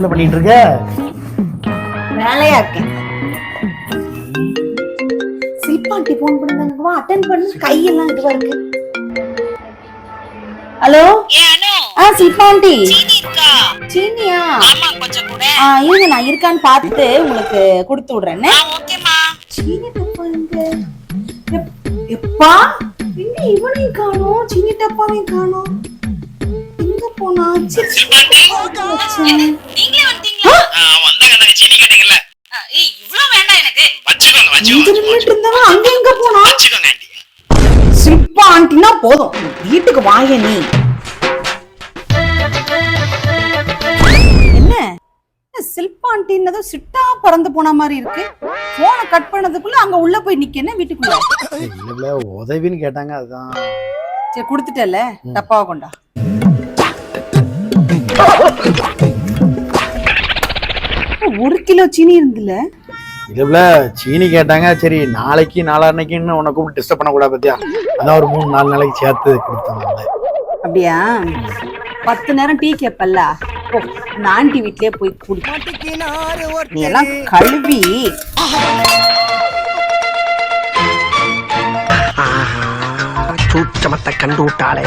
பிள்ளை பண்ணிட்டு இருக்க வேலையா இருக்கேன் சில்பாண்டி போன் பண்ணிருந்தாங்க வா அட்டன் பண்ணு. கையெல்லாம் இதுவா இருக்கு. ஹலோ? ஆ இருக்கா? சீனியா? ஆமா கொஞ்சம் கூட. ஆ இருங்க நான் இருக்கான்னு பார்த்துட்டு உங்களுக்கு கொடுத்து விடுறேன். சீனி டப்பா எப்பா? எங்க இவனையும் காணோம் சீனி டப்பாவையும் காணோம். எங்க போனா? இருந்தவன் அங்க எங்க ஆண்டினா போதும். வீட்டுக்கு வாங்க நீ. என்ன? என்ன சில்பா ஆண்டின்னதும் சிட்டா பறந்து போன மாதிரி இருக்கு? போனை கட் பண்ணதுக்குள்ள அங்க உள்ள போய் நிக்கணும் வீட்டுக்குள்ள? இல்ல உதவின்னு கேட்டாங்க அதுதான். சரி கொடுத்துட்டல டப்பாவை கொண்டா. ஒரு கிலோ சீனி இருந்துல? இல்ல சீனி கேட்டாங்க சரி நாளைக்கு நாளான்னைக்குன்னு உன்னை கூப்பிட்டு டிஸ்டர்ப் பண்ணக்கூடாது பத்தியா? அதான் ஒரு மூணு நாலு நாளைக்கு சேர்த்து கொடுத்தாங்க அப்படியா? பத்து நேரம் டீ கேப்பல்ல? இந்த ஆண்டி வீட்லயே போய் குடி. நீ எல்லாம் கழுவி. சூட்சமத்தை கண்டு விட்டாளே.